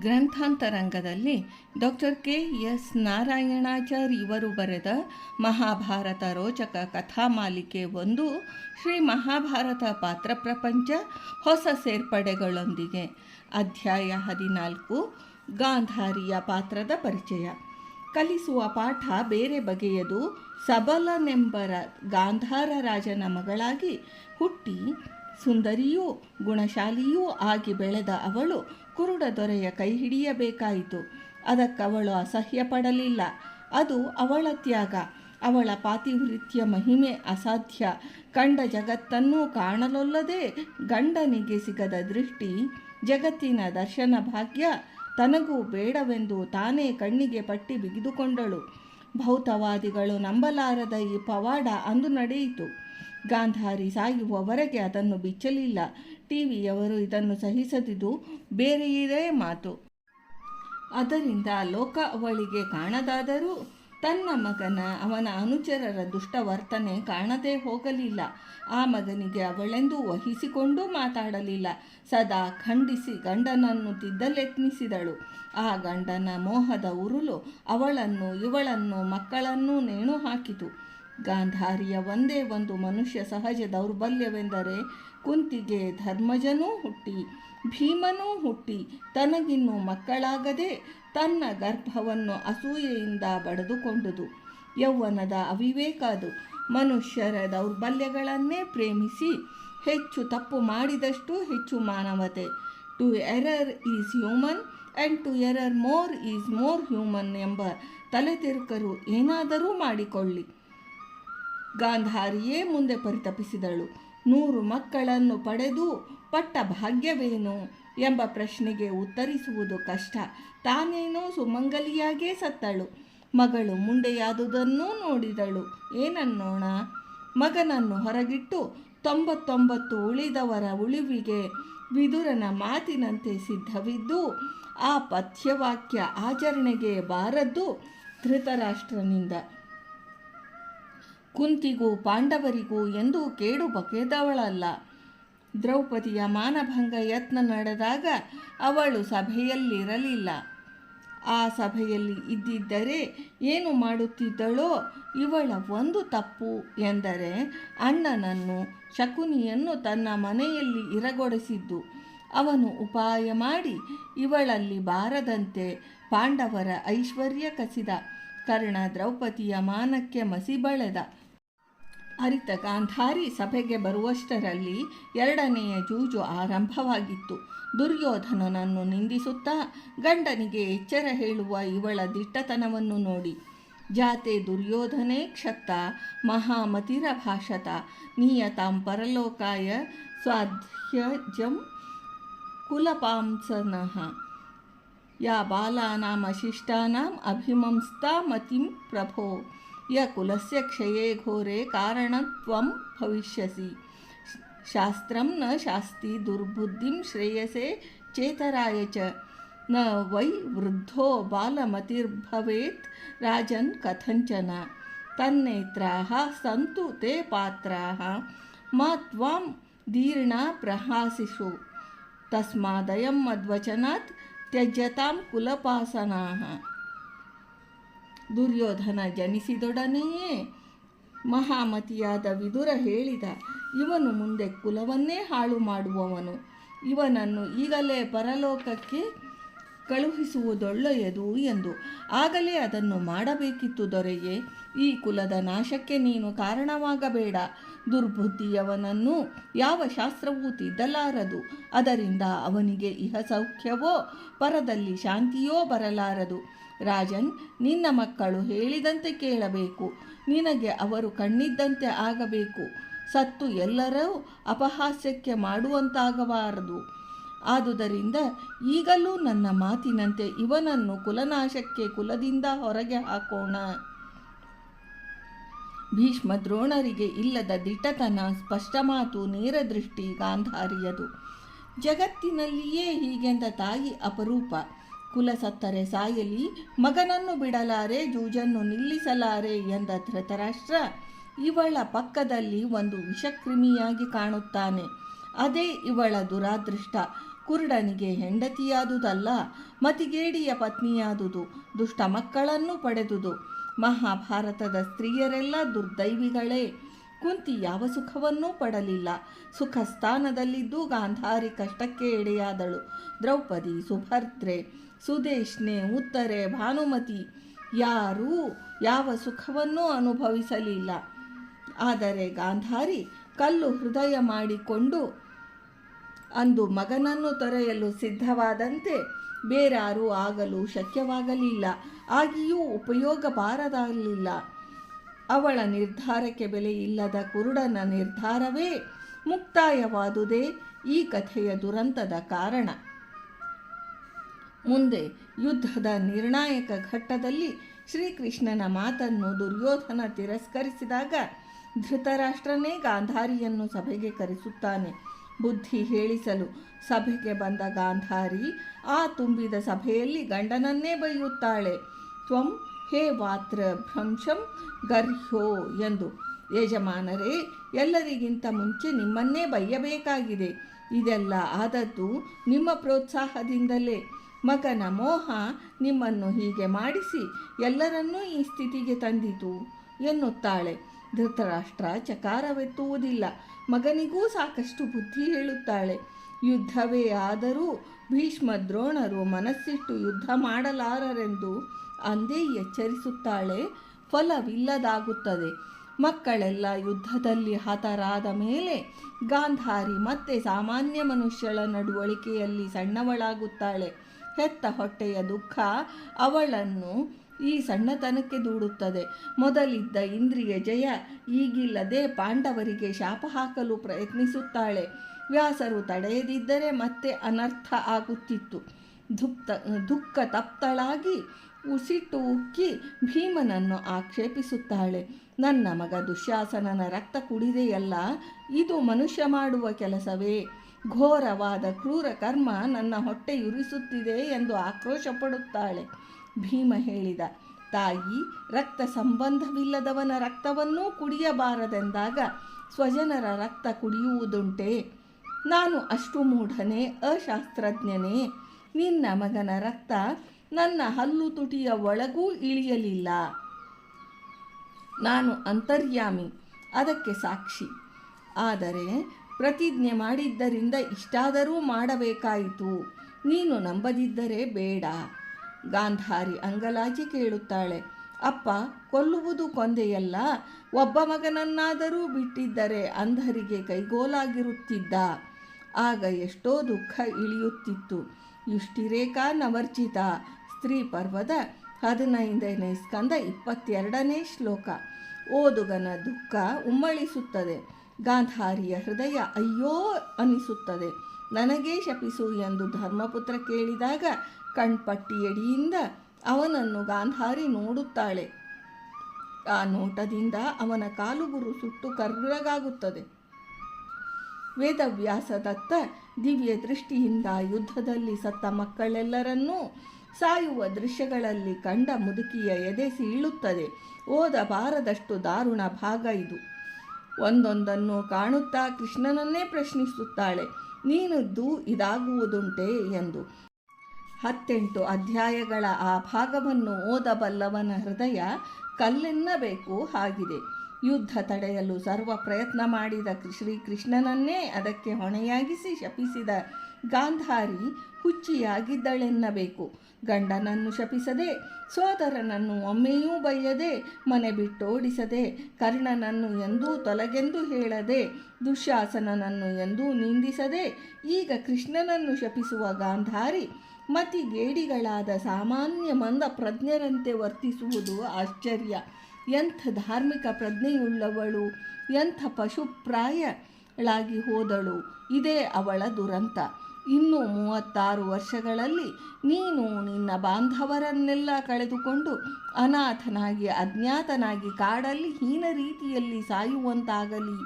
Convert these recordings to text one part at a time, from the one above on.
ಗ್ರಂಥಾಂತರಂಗದಲ್ಲಿ doctor K S Narayanachar ಇವರು ಬರೆದ ಮಹಾಭಾರತ ರೋಚಕ ಕಥಾ ಮಾಲಿಕೆ ಒಂದು ಶ್ರೀ ಮಹಾಭಾರತ ಪಾತ್ರ ಪ್ರಪಂಚ ಹೊಸ ಸೇರ್ಪಡೆಗಳೊಂದಿಗೆ. ಅಧ್ಯಾಯ ಹದಿನಾಲ್ಕು, ಗಾಂಧಾರಿಯ ಪಾತ್ರದ ಪರಿಚಯ. ಕಲಿಸುವ ಪಾಠ ಬೇರೆ ಬಗೆಯದು. ಸಬಲನೆಂಬರ ಗಾಂಧಾರ ರಾಜನ ಮಗಳಾಗಿ ಹುಟ್ಟಿ ಸುಂದರಿಯೂ ಗುಣಶಾಲಿಯೂ ಆಗಿ ಬೆಳೆದ ಅವಳು ಕುರುಡ ದೊರೆಯ ಕೈ ಹಿಡಿಯಬೇಕಾಯಿತು. ಅದಕ್ಕವಳು ಅಸಹ್ಯ ಪಡಲಿಲ್ಲ ಅದು ಅವಳ ತ್ಯಾಗ. ಅವಳ ಪಾತಿವೃತ್ಯ ಮಹಿಮೆ ಅಸಾಧ್ಯ. ಕಂಡ ಜಗತ್ತನ್ನೂ ಕಾಣಲೊಲ್ಲದೆ ಗಂಡನಿಗೆ ಸಿಗದ ದೃಷ್ಟಿ, ಜಗತ್ತಿನ ದರ್ಶನ ಭಾಗ್ಯ ತನಗೂ ಬೇಡವೆಂದು ತಾನೇ ಕಣ್ಣಿಗೆ ಪಟ್ಟಿ ಬಿಗಿದುಕೊಂಡಳು. ಭೌತವಾದಿಗಳು ನಂಬಲಾರದ ಈ ಪವಾಡ ಅಂದು ನಡೆಯಿತು. ಗಾಂಧಾರಿ ಸಾಯುವವರೆಗೆ ಅದನ್ನು ಬಿಚ್ಚಲಿಲ್ಲ. ಟಿವಿಯವರು ಇದನ್ನು ಸಹಿಸದಿದ್ದು ಬೇರೆಯೇ ಮಾತು. ಅದರಿಂದ ಲೋಕ ಅವಳಿಗೆ ಕಾಣದಾದರೂ ತನ್ನ ಮಗನ ಅವನ ಅನುಚರರ ದುಷ್ಟವರ್ತನೆ ಕಾಣದೇ ಹೋಗಲಿಲ್ಲ. ಆ ಮಗನಿಗೆ ಅವಳೆಂದು ವಹಿಸಿಕೊಂಡು ಮಾತಾಡಲಿಲ್ಲ. ಸದಾ ಖಂಡಿಸಿ ಗಂಡನನ್ನು ತಿದ್ದಲೆತ್ನಿಸಿದಳು. ಆ ಗಂಡನ ಮೋಹದ ಉರುಳು ಅವಳನ್ನು ಇವಳನ್ನು ಮಕ್ಕಳನ್ನೂ ನೇಣು ಹಾಕಿತು ಗಾಂಧಾರಿಯ ಒಂದೇ ಒಂದು ಮನುಷ್ಯ ಸಹಜ ದೌರ್ಬಲ್ಯವೆಂದರೆ ಕುಂತಿಗೆ ಧರ್ಮಜನೂ ಹುಟ್ಟಿ, ಭೀಮನೂ ಹುಟ್ಟಿ, ತನಗಿನ್ನು ಮಕ್ಕಳಾಗದೆ ತನ್ನ ಗರ್ಭವನ್ನು ಅಸೂಯೆಯಿಂದ ಬಡಿದುಕೊಂಡುದು. ಯೌವನದ ಅವಿವೇಕ ಅದು. ಮನುಷ್ಯರ ದೌರ್ಬಲ್ಯಗಳನ್ನೇ ಪ್ರೇಮಿಸಿ ಹೆಚ್ಚು ತಪ್ಪು ಮಾಡಿದಷ್ಟು ಹೆಚ್ಚು ಮಾನವತೆ. To error is human and to error more is more human ಎಂಬ ತಲೆತಿರುಕರು ಏನಾದರೂ ಮಾಡಿಕೊಳ್ಳಿ. ಗಾಂಧಾರಿಯೇ ಮುಂದೆ ಪರಿತಪಿಸಿದಳು. ನೂರು ಮಕ್ಕಳನ್ನು ಪಡೆದು ಪಟ್ಟ ಭಾಗ್ಯವೇನು ಎಂಬ ಪ್ರಶ್ನೆಗೆ ಉತ್ತರಿಸುವುದು ಕಷ್ಟ. ತಾನೇನೋ ಸುಮಂಗಲಿಯಾಗೇ ಸತ್ತಳು. ಮಗಳು ಮುಂಡೆಯಾದುದನ್ನೂ ನೋಡಿದಳು. ಏನನ್ನೋಣ? ಮಗನನ್ನು ಹೊರಗಿಟ್ಟು ತೊಂಬತ್ತೊಂಬತ್ತು ಉಳಿದವರ ಉಳಿವಿಗೆ ವಿದುರನ ಮಾತಿನಂತೆ ಸಿದ್ಧವಿದ್ದು, ಆ ಪಥ್ಯವಾಕ್ಯ ಆಚರಣೆಗೆ ಬಾರದ್ದು ಧೃತರಾಷ್ಟ್ರನಿಂದ. ಕುಂತಿಗೂ ಪಾಂಡವರಿಗೂ ಎಂದೂ ಕೇಡು ಬಗೆದವಳಲ್ಲ. ದ್ರೌಪದಿಯ ಮಾನಭಂಗ ಯತ್ನ ನಡೆದಾಗ ಅವಳು ಸಭೆಯಲ್ಲಿರಲಿಲ್ಲ. ಆ ಸಭೆಯಲ್ಲಿ ಇದ್ದಿದ್ದರೆ ಏನು ಮಾಡುತ್ತಿದ್ದಳೋ ಇವಳ ಒಂದು ತಪ್ಪು ಎಂದರೆ ಅಣ್ಣನನ್ನು, ಶಕುನಿಯನ್ನು ತನ್ನ ಮನೆಯಲ್ಲಿ ಇರಗೊಡಿಸಿದ್ದು. ಅವನು ಉಪಾಯ ಮಾಡಿ ಇವಳಲ್ಲಿ ಬಾರದಂತೆ ಪಾಂಡವರ ಐಶ್ವರ್ಯ ಕಸಿದ. ಕರ್ಣ ದ್ರೌಪದಿಯ ಮಾನಕ್ಕೆ ಮಸಿ ಬಳೆದ. ಅರಿತ ಗಾಂಧಾರಿ ಸಭೆಗೆ ಬರುವಷ್ಟರಲ್ಲಿ ಎರಡನೆಯ ಜೂಜು ಆರಂಭವಾಗಿತ್ತು. ದುರ್ಯೋಧನನನ್ನು ನಿಂದಿಸುತ್ತಾ ಗಂಡನಿಗೆ ಎಚ್ಚರ ಹೇಳುವ ಇವಳ ದಿಟ್ಟತನವನ್ನು ನೋಡಿ, ಜಾತೆ ದುರ್ಯೋಧನೆ, ಕ್ಷತ್ತ ಮಹಾಮತಿರ ಭಾಷತ, ನಿಯತಾಂ ಪರಲೋಕಾಯ ಸ್ವಾಧ್ಯಜಂ ಕುಲಪಾಂಸನಃ, ಯಾ ಬಾಲಾನಾಮಶಿಷ್ಟಾನಾಂ ಅಭಿಮಂಸ್ತಾ ಮತಿಂ ಪ್ರಭೋ यकुलस्य क्षये घोरे कारणत्वं भविष्यसि। शास्त्रं न शास्ति दुर्बुद्धिं श्रेयसे चेतराय च। न वै वृद्धो बालमतिर्भवेत् राजन् कथञ्चन तन्नेत्राः सन्तु ते पात्राः। मा त्वां दीर्णा प्रहासिषु। तस्मादयं मद्वचनात् त्यजतां कुलपासनाः। ದುರ್ಯೋಧನ ಜನಿಸಿದೊಡನೆಯೇ ಮಹಾಮತಿಯಾದ ವಿದುರ ಹೇಳಿದ, ಇವನು ಮುಂದೆ ಕುಲವನ್ನೇ ಹಾಳು ಮಾಡುವವನು. ಇವನನ್ನು ಈಗಲೇ ಪರಲೋಕಕ್ಕೆ ಕಳುಹಿಸುವುದೊಳ್ಳೆಯದು ಎಂದು. ಆಗಲೇ ಅದನ್ನು ಮಾಡಬೇಕಿತ್ತು ದೊರೆಯೇ? ಈ ಕುಲದ ನಾಶಕ್ಕೆ ನೀನು ಕಾರಣವಾಗಬೇಡ. ದುರ್ಬುದ್ಧಿಯವನನ್ನು ಯಾವ ಶಾಸ್ತ್ರವೂ ತಿದ್ದಲಾರದು. ಅದರಿಂದ ಅವನಿಗೆ ಇಹ ಸೌಖ್ಯವೋ, ಪರದಲ್ಲಿ ಶಾಂತಿಯೋ ಬರಲಾರದು. ರಾಜನ್, ನಿನ್ನ ಮಕ್ಕಳು ಹೇಳಿದಂತೆ ಕೇಳಬೇಕು. ನಿನಗೆ ಅವರು ಕಣ್ಣಿದ್ದಂತೆ ಆಗಬೇಕು. ಸತ್ತು ಎಲ್ಲರೂ ಅಪಹಾಸ್ಯಕ್ಕೆ ಮಾಡುವಂತಾಗಬಾರದು. ಆದುದರಿಂದ ಈಗಲೂ ನನ್ನ ಮಾತಿನಂತೆ ಇವನನ್ನು ಕುಲನಾಶಕ್ಕೆ ಕುಲದಿಂದ ಹೊರಗೆ ಹಾಕೋಣ. ಭೀಷ್ಮ ದ್ರೋಣರಿಗೆ ಇಲ್ಲದ ದಿಟ್ಟತನ ಸ್ಪಷ್ಟ ಮಾತು ನೇರ ದೃಷ್ಟಿ ಗಾಂಧಾರಿಯದು. ಜಗತ್ತಿನಲ್ಲಿಯೇ ಹೀಗೆಂದ ತಾಯಿ ಅಪರೂಪ. ಕುಲ ಸತ್ತರೆ ಸಾಯಲಿ, ಮಗನನ್ನು ಬಿಡಲಾರೆ, ಜೂಜನ್ನು ನಿಲ್ಲಿಸಲಾರೆ ಎಂದ ಧೃತರಾಷ್ಟ್ರ. ಇವಳ ಪಕ್ಕದಲ್ಲಿ ಒಂದು ವಿಷಕ್ರಿಮಿಯಾಗಿ ಕಾಣುತ್ತಾನೆ. ಅದೇ ಇವಳ ದುರಾದೃಷ್ಟ. ಕುರುಡನಿಗೆ ಹೆಂಡತಿಯಾದುದಲ್ಲ, ಮತಿಗೇಡಿಯ ಪತ್ನಿಯಾದುದು, ದುಷ್ಟ ಮಕ್ಕಳನ್ನು ಪಡೆದುದು. ಮಹಾಭಾರತದ ಸ್ತ್ರೀಯರೆಲ್ಲ ದುರ್ದೈವಿಗಳೇ. ಕುಂತಿ ಯಾವ ಸುಖವನ್ನೂ ಪಡಲಿಲ್ಲ. ಸುಖ ಸ್ಥಾನದಲ್ಲಿದ್ದು ಗಾಂಧಾರಿ ಕಷ್ಟಕ್ಕೆ ಎಡೆಯಾದಳು. ದ್ರೌಪದಿ ಸುಭದ್ರೆ ಸುದೇಶ್ನೆ, ಉತ್ತರೆ, ಭಾನುಮತಿ ಯಾರೂ ಯಾವ ಸುಖವನ್ನೂ ಅನುಭವಿಸಲಿಲ್ಲ. ಆದರೆ ಗಾಂಧಾರಿ ಕಲ್ಲು ಹೃದಯ ಮಾಡಿಕೊಂಡು ಅಂದು ಮಗನನ್ನು ತೊರೆಯಲು ಸಿದ್ಧವಾದಂತೆ ಬೇರಾರೂ ಆಗಲು ಶಕ್ಯವಾಗಲಿಲ್ಲ. ಆಗಿಯೂ ಉಪಯೋಗ ಬಾರದಾಗಲಿಲ್ಲ ಅವಳ ನಿರ್ಧಾರಕ್ಕೆ ಬೆಲೆ ಇಲ್ಲದ ಕುರುಡನ ನಿರ್ಧಾರವೇ ಮುಕ್ತಾಯವಾದುದೇ ಈ ಕಥೆಯ ದುರಂತದ ಕಾರಣ. ಮುಂದೆ ಯುದ್ಧದ ನಿರ್ಣಾಯಕ ಘಟ್ಟದಲ್ಲಿ ಶ್ರೀಕೃಷ್ಣನ ಮಾತನ್ನು ದುರ್ಯೋಧನ ತಿರಸ್ಕರಿಸಿದಾಗ ಧೃತರಾಷ್ಟ್ರನೇ ಗಾಂಧಾರಿಯನ್ನು ಸಭೆಗೆ ಕರೆಸುತ್ತಾನೆ. ಬುದ್ಧಿ ಹೇಳಿಸಲು ಸಭೆಗೆ ಬಂದ ಗಾಂಧಾರಿ ಆ ತುಂಬಿದ ಸಭೆಯಲ್ಲಿ ಗಂಡನನ್ನೇ ಬೈಯುತ್ತಾಳೆ. ತ್ವಂ ಹೇ ವಾತ್ರ ಭ್ರಂಶಂ ಗರ್ಹ್ಯೋ ಎಂದು. ಯಜಮಾನರೇ, ಎಲ್ಲರಿಗಿಂತ ಮುಂಚೆ ನಿಮ್ಮನ್ನೇ ಬಯ್ಯಬೇಕಾಗಿದೆ. ಇದೆಲ್ಲ ಆದದ್ದು ನಿಮ್ಮ ಪ್ರೋತ್ಸಾಹದಿಂದಲೇ. ಮಗನ ಮೋಹ ನಿಮ್ಮನ್ನು ಹೀಗೆ ಮಾಡಿಸಿ ಎಲ್ಲರನ್ನೂ ಈ ಸ್ಥಿತಿಗೆ ತಂದಿತು ಎನ್ನುತ್ತಾಳೆ. ಧೃತರಾಷ್ಟ್ರ ಚಕಾರವೆತ್ತುವುದಿಲ್ಲ ಮಗನಿಗೂ ಸಾಕಷ್ಟು ಬುದ್ಧಿ ಹೇಳುತ್ತಾಳೆ. ಯುದ್ಧವೇ ಆದರೂ ಭೀಷ್ಮ ದ್ರೋಣರು ಮನಸ್ಸಿಟ್ಟು ಯುದ್ಧ ಮಾಡಲಾರರೆಂದು ಅಂದೇ ಎಚ್ಚರಿಸುತ್ತಾಳೆ, ಫಲವಿಲ್ಲದಾಗುತ್ತದೆ. ಮಕ್ಕಳೆಲ್ಲ ಯುದ್ಧದಲ್ಲಿ ಹತರಾದ ಮೇಲೆ ಗಾಂಧಾರಿ ಮತ್ತೆ ಸಾಮಾನ್ಯ ಮನುಷ್ಯಳ ನಡವಳಿಕೆಯಲ್ಲಿ ಸಣ್ಣವಳಾಗುತ್ತಾಳೆ. ಹೆತ್ತ ಹೊಟ್ಟೆಯ ದುಃಖ ಅವಳನ್ನು ಈ ಸಣ್ಣತನಕ್ಕೆ ದೂಡುತ್ತದೆ. ಮೊದಲಿದ್ದ ಇಂದ್ರಿಯ ಜಯ ಈಗಿಲ್ಲದೆ ಪಾಂಡವರಿಗೆ ಶಾಪ ಹಾಕಲು ಪ್ರಯತ್ನಿಸುತ್ತಾಳೆ. ವ್ಯಾಸರು ತಡೆಯದಿದ್ದರೆ ಮತ್ತೆ ಅನರ್ಥ ಆಗುತ್ತಿತ್ತು. ದುಃಖ ತಪ್ತಳಾಗಿ ಉಸಿಟ್ಟು ಉಕ್ಕಿ ಭೀಮನನ್ನು ಆಕ್ಷೇಪಿಸುತ್ತಾಳೆ. ನನ್ನ ಮಗ ದುಶ್ಯಾಸನನ ರಕ್ತ ಕುಡಿದೆಯಲ್ಲ, ಇದು ಮನುಷ್ಯ ಮಾಡುವ ಕೆಲಸವೇ? ಘೋರವಾದ ಕ್ರೂರ ಕರ್ಮ ನನ್ನ ಹೊಟ್ಟೆಯುರಿಸುತ್ತಿದೆ ಎಂದು ಆಕ್ರೋಶಪಡುತ್ತಾಳೆ ಭೀಮ ಹೇಳಿದ, ತಾಯಿ, ರಕ್ತ ಸಂಬಂಧವಿಲ್ಲದವನ ರಕ್ತವನ್ನೂ ಕುಡಿಯಬಾರದೆಂದಾಗ ಸ್ವಜನರ ರಕ್ತ ಕುಡಿಯುವುದುಂಟೆ? ನಾನು ಅಷ್ಟು ಮೂಢನೇ, ಅಶಾಸ್ತ್ರಜ್ಞನೇ. ನಿನ್ನ ಮಗನ ರಕ್ತ ನನ್ನ ಹಲ್ಲು ತುಟಿಯ ಒಳಗೂ ಇಳಿಯಲಿಲ್ಲ. ನಾನು ಅಂತರ್ಯಾಮಿ, ಅದಕ್ಕೆ ಸಾಕ್ಷಿ. ಆದರೆ ಪ್ರತಿಜ್ಞೆ ಮಾಡಿದ್ದರಿಂದ ಇಷ್ಟಾದರೂ ಮಾಡಬೇಕಾಯಿತು. ನೀನು ನಂಬದಿದ್ದರೆ ಬೇಡ. ಗಾಂಧಾರಿ ಅಂಗಲಾಚಿ ಕೇಳುತ್ತಾಳೆ. ಅಪ್ಪ, ಕೊಲ್ಲುವುದು ಕೊಂದೆಯಲ್ಲ, ಒಬ್ಬ ಮಗನನ್ನಾದರೂ ಬಿಟ್ಟಿದ್ದರೆ ಅಂಧರಿಗೆ ಕೈಗೋಲಾಗಿರುತ್ತಿದ್ದ. ಆಗ ಎಷ್ಟೋ ದುಃಖ ಇಳಿಯುತ್ತಿತ್ತು. ಇಷ್ಟಿರೇಖಾ ನವರ್ಜಿತ ಸ್ತ್ರೀ ಪರ್ವದ ಹದಿನೈದನೇ ಸ್ಕಂದ ಇಪ್ಪತ್ತೆರಡನೇ ಶ್ಲೋಕ. ಓದುಗನ ದುಃಖ ಉಮ್ಮಳಿಸುತ್ತದೆ. ಗಾಂಧಾರಿಯ ಹೃದಯ ಅಯ್ಯೋ ಅನಿಸುತ್ತದೆ. ನನಗೇ ಶಪಿಸು ಎಂದು ಧರ್ಮಪುತ್ರ ಕೇಳಿದಾಗ ಕಣ್ಪಟ್ಟಿಯಡಿಯಿಂದ ಅವನನ್ನು ಗಾಂಧಾರಿ ನೋಡುತ್ತಾಳೆ. ಆ ನೋಟದಿಂದ ಅವನ ಕಾಲುಗುರು ಸುಟ್ಟು ಕರ್ರಗಾಗುತ್ತದೆ. ವೇದವ್ಯಾಸದತ್ತ ದಿವ್ಯ ದೃಷ್ಟಿಯಿಂದ ಯುದ್ಧದಲ್ಲಿ ಸತ್ತ ಮಕ್ಕಳೆಲ್ಲರನ್ನೂ ಸಾಯುವ ದೃಶ್ಯಗಳಲ್ಲಿ ಕಂಡ ಮುದುಕಿಯ ಎದೆ ಸೀಳುತ್ತದೆ. ಓದ ಬಾರದಷ್ಟು ದಾರುಣ ಭಾಗ ಇದು. ಒಂದೊಂದನ್ನು ಕಾಣುತ್ತಾ ಕೃಷ್ಣನನ್ನೇ ಪ್ರಶ್ನಿಸುತ್ತಾಳೆ ನೀನದ್ದು ಇದಾಗುವುದುಂಟೆ? ಎಂದು. ಹತ್ತೆಂಟು ಅಧ್ಯಾಯಗಳ ಆ ಭಾಗವನ್ನು ಓದಬಲ್ಲವನ ಹೃದಯ ಕಲ್ಲೆನ್ನಬೇಕು ಹಾಗಿದೆ ಯುದ್ಧ ತಡೆಯಲು ಸರ್ವ ಪ್ರಯತ್ನ ಮಾಡಿದ ಶ್ರೀಕೃಷ್ಣನನ್ನೇ ಅದಕ್ಕೆ ಹೊಣೆಯಾಗಿಸಿ ಶಪಿಸಿದ ಗಾಂಧಾರಿ ಹುಚ್ಚಿಯಾಗಿದ್ದಳೆನ್ನಬೇಕು. ಗಂಡನನ್ನು ಶಪಿಸದೆ, ಸೋದರನನ್ನು ಒಮ್ಮೆಯೂ ಬೈಯದೆ, ಮನೆ ಬಿಟ್ಟೋಡಿಸದೆ ಕರ್ಣನನ್ನು ಎಂದೂ ತೊಲಗೆಂದು ಹೇಳದೆ, ದುಶ್ಯಾಸನನನ್ನು ಎಂದೂ ನಿಂದಿಸದೆ, ಈಗ ಕೃಷ್ಣನನ್ನು ಶಪಿಸುವ ಗಾಂಧಾರಿ ಮತಿಗೇಡಿಗಳಾದ ಸಾಮಾನ್ಯ ಮಂದ ಪ್ರಜ್ಞರಂತೆ ವರ್ತಿಸುವುದು ಆಶ್ಚರ್ಯ. ಎಂಥ ಧಾರ್ಮಿಕ ಪ್ರಜ್ಞೆಯುಳ್ಳವಳು, ಎಂಥ ಪಶುಪ್ರಾಯಳಾಗಿ ಹೋದಳು, ಇದೇ ಅವಳ ದುರಂತ. ಇನ್ನು ಮೂವತ್ತಾರು ವರ್ಷಗಳಲ್ಲಿ ನೀನು ನಿನ್ನ ಬಾಂಧವರನ್ನೆಲ್ಲ ಕಳೆದುಕೊಂಡು ಅನಾಥನಾಗಿ, ಅಜ್ಞಾತನಾಗಿ ಕಾಡಲ್ಲಿ ಹೀನ ರೀತಿಯಲ್ಲಿ ಸಾಯುವಂತಾಗಲಿ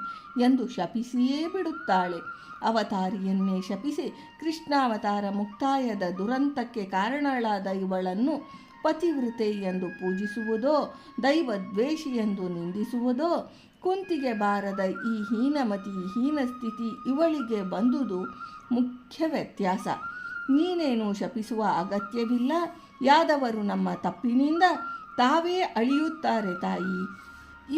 ಎಂದು ಶಪಿಸಿಯೇ ಬಿಡುತ್ತಾಳೆ. ಅವತಾರಿಯನ್ನೇ ಶಪಿಸಿ ಕೃಷ್ಣಾವತಾರ ಮುಕ್ತಾಯದ ದುರಂತಕ್ಕೆ ಕಾರಣಳಾದ ಇವಳನ್ನು ಪತಿವೃತೆ ಎಂದು ಪೂಜಿಸುವುದೋ ದೈವದ್ವೇಷಿ ಎಂದು ನಿಂದಿಸುವುದೋ, ಕುಂತಿಗೆ ಬಾರದ ಈ ಹೀನಮತಿ, ಹೀನ ಸ್ಥಿತಿ ಇವಳಿಗೆ ಬಂದುದು ಮುಖ್ಯ ವ್ಯತ್ಯಾಸ. ನೀನೇನು ಶಪಿಸುವ ಅಗತ್ಯವಿಲ್ಲ. ಯಾದವರು ನಮ್ಮ ತಪ್ಪಿನಿಂದ ತಾವೇ ಅಳಿಯುತ್ತಾರೆ ತಾಯಿ.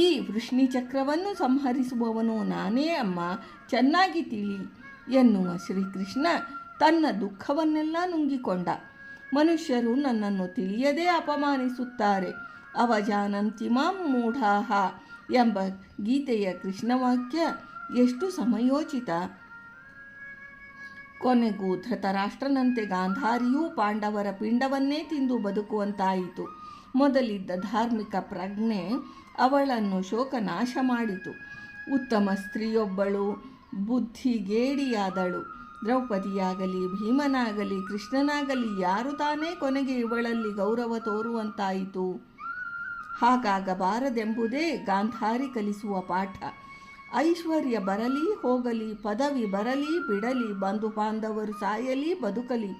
ಈ ವೃಷ್ಣಿ ಚಕ್ರವನ್ನು ಸಂಹರಿಸುವವನು ನಾನೇ ಅಮ್ಮ. ಚೆನ್ನಾಗಿ ತಿಳಿ ಎನ್ನುವ ಶ್ರೀಕೃಷ್ಣ ತನ್ನ ದುಃಖವನ್ನೆಲ್ಲ ನುಂಗಿಕೊಂಡ. ಮನುಷ್ಯರು ನನ್ನನ್ನು ತಿಳಿಯದೇ ಅಪಮಾನಿಸುತ್ತಾರೆ. ಅವಜಾನಂತಿ ಮಾಂ ಮೂಢಾಹ ಎಂಬ ಗೀತೆಯ ಕೃಷ್ಣವಾಕ್ಯ ಎಷ್ಟು ಸಮಯೋಚಿತ. ಕೊನೆಗೂ ಧೃತರಾಷ್ಟ್ರನಂತೆ ಗಾಂಧಾರಿಯೂ ಪಾಂಡವರ ಪಿಂಡವನ್ನೇ ತಿಂದು ಬದುಕುವಂತಾಯಿತು. ಮೊದಲಿದ್ದ ಧಾರ್ಮಿಕ ಪ್ರಜ್ಞೆ ಅವಳನ್ನು ಶೋಕನಾಶ ಮಾಡಿತು ಉತ್ತಮ ಸ್ತ್ರೀಯೊಬ್ಬಳು, ಬುದ್ಧಿಗೇಡಿಯಾದಳು. ದ್ರೌಪದಿಯಾಗಲಿ, ಭೀಮನಾಗಲಿ, ಕೃಷ್ಣನಾಗಲಿ, ಯಾರು ತಾನೇ ಕೊನೆಗೆ ಇವಳಲ್ಲಿ ಗೌರವ ತೋರುವಂತಾಯಿತು. ಹಾಗಾಗಬಾರದೆಂಬುದೇ ಗಾಂಧಾರಿ ಕಲಿಸುವ ಪಾಠ. ಐಶ್ವರ್ಯ ಬರಲಿ, ಹೋಗಲಿ, ಪದವಿ ಬರಲಿ, ಬಿಡಲಿ, ಬಂಧು ಬಾಂಧವರು ಸಾಯಲಿ, ಬದುಕಲಿ.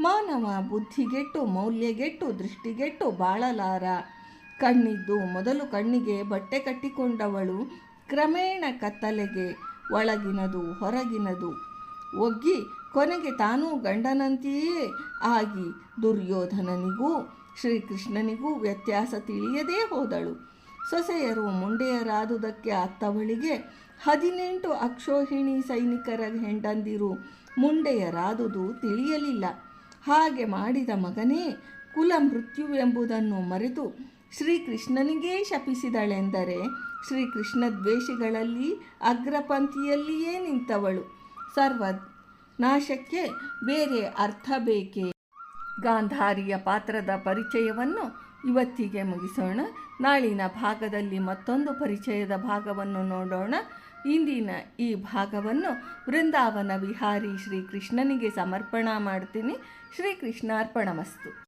ಮಾನವ ಬುದ್ಧಿಗೆಟ್ಟು, ಮೌಲ್ಯಗೆಟ್ಟು, ದೃಷ್ಟಿಗೆಟ್ಟು ಬಾಳಲಾರ. ಕಣ್ಣಿದ್ದು ಮೊದಲು ಕಣ್ಣಿಗೆ, ಬಟ್ಟೆ ಕಟ್ಟಿಕೊಂಡವಳು ಕ್ರಮೇಣ ಕತ್ತಲೆಗೆ, ಒಳಗಿನದು ಹೊರಗಿನದು. ಒಗ್ಗಿ ಕೊನೆಗೆ ತಾನೂ ಗಂಡನಂತೆಯೇ ಆಗಿ ದುರ್ಯೋಧನನಿಗೂ ಶ್ರೀಕೃಷ್ಣನಿಗೂ ವ್ಯತ್ಯಾಸ ತಿಳಿಯದೇ ಹೋದಳು. ಸೊಸೆಯರು ಮುಂಡೆಯರಾದುದಕ್ಕೆ ಅತ್ತವಳಿಗೆ ಹದಿನೆಂಟು ಅಕ್ಷೋಹಿಣಿ ಸೈನಿಕರ ಹೆಂಡಂದಿರು ಮುಂಡೆಯರಾದುದು ತಿಳಿಯಲಿಲ್ಲ. ಹಾಗೆ ಮಾಡಿದ ಮಗನೇ ಕುಲ ಮೃತ್ಯುವೆಂಬುದನ್ನು ಮರೆತು ಶ್ರೀಕೃಷ್ಣನಿಗೇ ಶಪಿಸಿದಳೆಂದರೆ ಶ್ರೀಕೃಷ್ಣ ದ್ವೇಷಿಗಳಲ್ಲಿ ಅಗ್ರಪಂಕ್ತಿಯಲ್ಲಿಯೇ ನಿಂತವಳು. ಸರ್ವ ನಾಶಕ್ಕೆ ಬೇರೆ ಅರ್ಥ ಬೇಕೇ? ಗಾಂಧಾರಿಯ ಪಾತ್ರದ ಪರಿಚಯವನ್ನು ಇವತ್ತಿಗೆ ಮುಗಿಸೋಣ. ನಾಳಿನ ಭಾಗದಲ್ಲಿ ಮತ್ತೊಂದು ಪರಿಚಯದ ಭಾಗವನ್ನು ನೋಡೋಣ. ಇಂದಿನ ಈ ಭಾಗವನ್ನು ವೃಂದಾವನ ವಿಹಾರಿ ಶ್ರೀಕೃಷ್ಣನಿಗೆ ಸಮರ್ಪಣಾ ಮಾಡ್ತೀನಿ. ಶ್ರೀಕೃಷ್ಣಾರ್ಪಣಮಸ್ತು.